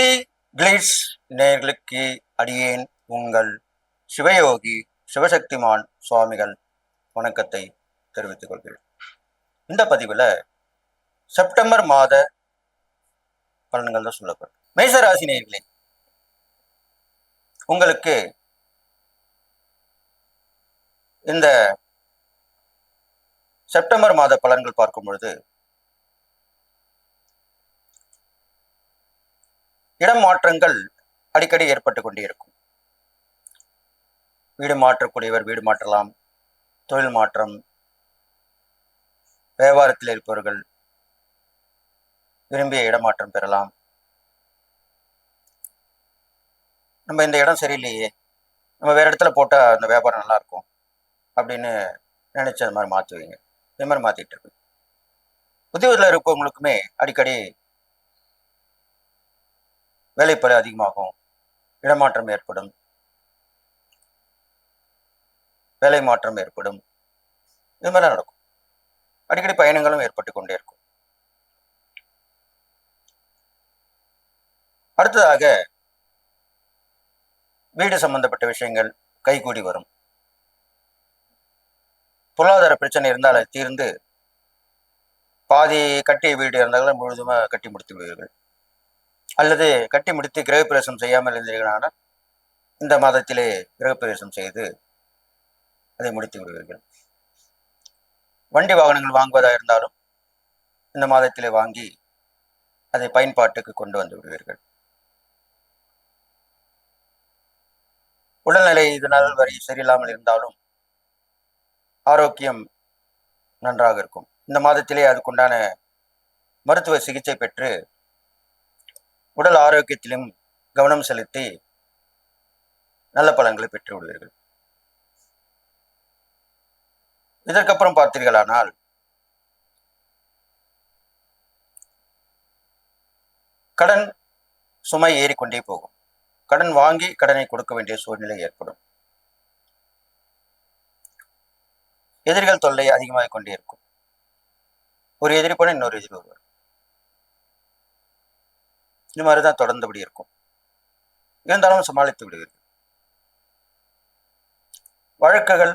ஸ்ருதி glitz நேர்களுக்கு அடியேன் உங்கள் சிவயோகி சிவசக்திமான் சுவாமிகள் வணக்கத்தை தெரிவித்துக் கொள்கிறேன். இந்த பதிவில் செப்டம்பர் மாத பலன்கள் தான் சொல்லப்படும். மேசராசி நேர்களே உங்களுக்கு இந்த செப்டம்பர் மாத பலன்கள் பார்க்கும் பொழுது இடம் மாற்றங்கள் அடிக்கடி ஏற்பட்டு கொண்டே இருக்கும் வீடு மாற்றக்கூடியவர் வீடு மாற்றலாம் தொழில் மாற்றம் வியாபாரத்தில் இருப்பவர்கள் விரும்பிய இடமாற்றம் பெறலாம். நம்ம இந்த இடம் சரியில்லையே நம்ம வேற இடத்துல போட்டால் அந்த வியாபாரம் நல்லா இருக்கும் அப்படின்னு நினைச்சு அது மாதிரி மாற்றுவீங்க இது மாதிரி மாற்றிட்டு இருக்கு. உத்தியோகத்தில் இருப்பவங்களுக்குமே அடிக்கடி வேலைப்பளு அதிகமாகும். இடமாற்றம் ஏற்படும். வேலை மாற்றம் ஏற்படும். இது மாதிரிலாம் நடக்கும். அடிக்கடி பயணங்களும் ஏற்பட்டு கொண்டே இருக்கும். அடுத்ததாக வீடு சம்பந்தப்பட்ட விஷயங்கள் கைகூடி வரும். பொருளாதார பிரச்சனை இருந்தால் தீர்ந்து பாதி கட்டிய வீடு இருந்தாலும் முழுதுமாக கட்டி முடித்து விடுவீர்கள். அல்லது கட்டி முடித்து கிரகப்பிரவேசம் செய்யாமல் இருந்தீர்களானால் இந்த மாதத்திலே கிரகப்பிரவேசம் செய்து அதை முடித்து விடுவீர்கள். வண்டி வாகனங்கள் வாங்குவதாக இருந்தாலும் இந்த மாதத்திலே வாங்கி அதை பயன்பாட்டுக்கு கொண்டு வந்து விடுவீர்கள். உடல்நிலை இதனால் வரை சரியில்லாமல் இருந்தாலும் ஆரோக்கியம் நன்றாக இருக்கும். இந்த மாதத்திலே அதுக்குண்டான மருத்துவ சிகிச்சை பெற்று உடல் ஆரோக்கியத்திலும் கவனம் செலுத்தி நல்ல பலன்களை பெற்று விடுவீர்கள் இதற்கப்புறம் பார்த்தீர்களானால் கடன் சுமை ஏறிக்கொண்டே போகும். கடன் வாங்கி கடனை கொடுக்க வேண்டிய சூழ்நிலை ஏற்படும். எதிரிகள் தொல்லை அதிகமாக கொண்டே இருக்கும். ஒரு எதிரி போன இன்னொரு எதிரி வருவார். இது மாதிரி தான் தொடர்ந்தபடி இருக்கும். இருந்தாலும் சமாளித்து விடுவீர்கள் வழக்குகள்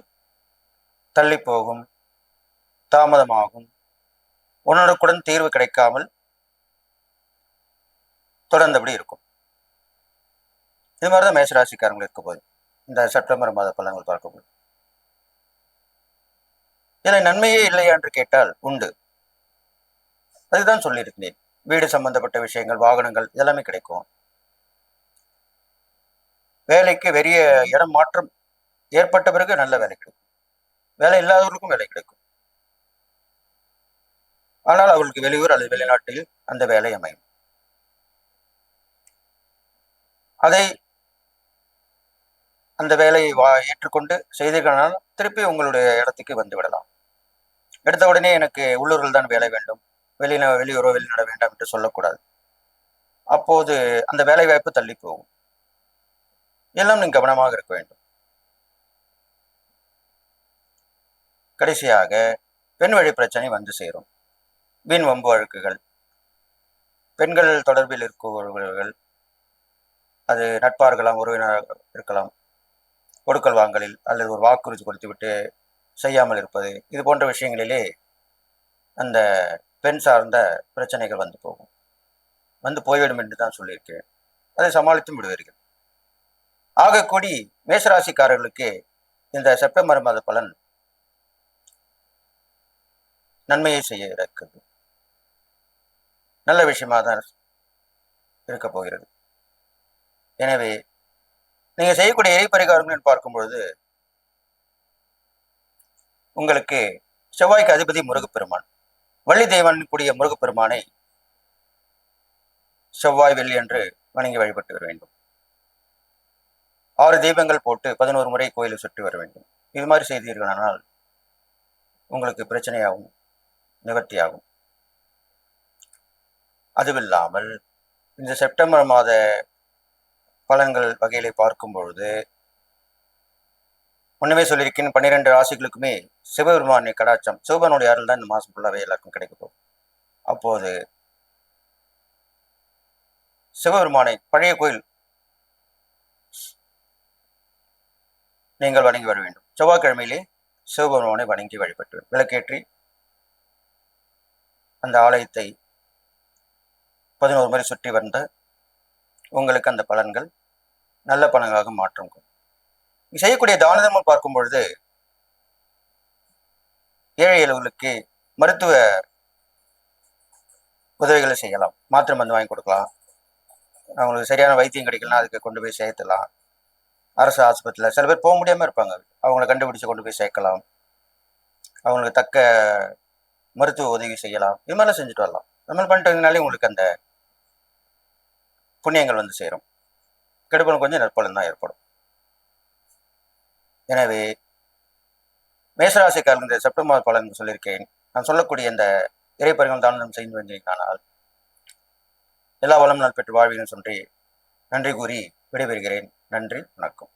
தள்ளி போகும் தாமதமாகும். உடனுக்குடன் தீர்வு கிடைக்காமல் தொடர்ந்தபடி இருக்கும். இது மாதிரி தான் மேசராசிக்காரங்கள் இருக்க போது இந்த செப்டம்பர் மாத பலன்கள் பார்க்கும்போது. இதில் நன்மையே இல்லையா என்று கேட்டால் உண்டு. அதுதான் சொல்லியிருக்கிறேன். வீடு சம்பந்தப்பட்ட விஷயங்கள் வாகனங்கள் இதெல்லாமே கிடைக்கும். வேலைக்கு வெறிய இடம் மாற்றம் ஏற்பட்ட பிறகு நல்ல வேலை கிடைக்கும். வேலை இல்லாதவர்களுக்கும் வேலை கிடைக்கும். ஆனால் அவர்களுக்கு வெளியூர் அல்லது வெளிநாட்டில் அந்த வேலை அமையும். அதை அந்த வேலையை வா ஏற்றுக்கொண்டு செய்தீர்களானால் திருப்பி உங்களுடைய இடத்துக்கு வந்து விடலாம். எடுத்த உடனே எனக்கு உள்ளூரில் தான் வேலை வேண்டும். வெளியில வெளியுறவு வெளிநட வேண்டாம் என்று சொல்லக்கூடாது. அப்போது அந்த வேலை வாய்ப்பு தள்ளி போகும். எல்லாம் நீங்கள் கவனமாக இருக்க வேண்டும். கடைசியாக பெண் வழி பிரச்சனை வந்து சேரும். வீண் வம்பு வழக்குகள். பெண்கள் தொடர்பில் இருக்கிறவர்கள் அது நட்பார்களாம் உறவினராக இருக்கலாம். கொடுக்கல் வாங்கலில் அல்லது ஒரு வாக்குறுதி கொடுத்து விட்டு செய்யாமல் இருப்பது இது போன்ற விஷயங்களிலே அந்த பெண் சார்ந்த பிரச்சனைகள் வந்து போகும். வந்து போய்விடும் என்று தான் சொல்லியிருக்கிறேன் அதை சமாளித்தும் விடுவீர்கள். ஆகக்கூடி மேசராசிக்காரர்களுக்கு இந்த செப்டம்பர் மாத பலன் நன்மையை செய்ய இருக்குது நல்ல விஷயமாக தான் இருக்க போகிறது. எனவே நீங்கள் செய்யக்கூடிய இறை பரிகாரங்கள் பார்க்கும் பொழுது உங்களுக்கு செவ்வாய்க்கு அதிபதி முருகப்பெருமான். வள்ளி தெய்வன் கூடிய முருகப்பெருமானை செவ்வாய் வெள்ளி என்று வணங்கி வழிபட்டு வர வேண்டும். ஆறு தீபங்கள் போட்டு பதினோரு முறை கோயிலை சுற்றி வர வேண்டும். இது மாதிரி செய்தீர்களானால் உங்களுக்கு பிரச்சனையாகும் நிவர்த்தியாகும். அதுவில்லாமல் இந்த செப்டம்பர் மாத பலன்கள் வகையிலே பார்க்கும் பொழுது முன்னமே சொல்லியிருக்கேன் பன்னிரெண்டு ராசிகளுக்குமே சிவபெருமானிய கடாச்சம் சிவபெருமானுடைய அருள் தான் இந்த மாதம் ஃபுல்லாகவே எல்லாருக்கும் கிடைக்க போகும் அப்போது சிவபெருமானை பழைய கோயில் நீங்கள் வணங்கி வர வேண்டும். செவ்வாய்க்கிழமையிலே சிவபெருமானை வணங்கி வழிபட்டு விளக்கேற்றி அந்த ஆலயத்தை பதினோரு முறை சுற்றி வந்த உங்களுக்கு அந்த பலன்கள் நல்ல பலன்களாக மாற்றம் செய்யக்கூடிய தான தர்மம் பார்க்கும் பொழுது ஏழை எளியவர்களுக்கு மருத்துவ உதவிகளை செய்யலாம். மாத்திரை மருந்து வாங்கி கொடுக்கலாம். அவங்களுக்கு சரியான வைத்தியம் கிடைக்கலாம் அதுக்கு கொண்டு போய் சேர்த்துலாம். அரசு ஆஸ்பத்திரியில் சில பேர் போக முடியாமல் இருப்பாங்க. அவங்கள கண்டுபிடிச்சு கொண்டு போய் சேர்க்கலாம். அவங்களுக்கு தக்க மருத்துவ உதவி செய்யலாம். இது மாதிரிலாம் செஞ்சுட்டு வரலாம். இது மாதிரி பண்ணிட்டு உங்களுக்கு அந்த புண்ணியங்கள் வந்து சேரும். கெடுப்பலும் கொஞ்சம் நற்பலன் தான் ஏற்படும். எனவே மேசராசிக்காரர் இந்த செப்டம்பர் பலன் சொல்லியிருக்கேன். நான் சொல்லக்கூடிய இந்த இறைப்பறிகள் தானம் செய்து வந்தீர்களானால் எல்லா வளம் நான் பெற்று வாழ்வீர்கள் சொல்லி நன்றி கூறி விடைபெறுகிறேன். நன்றி வணக்கம்.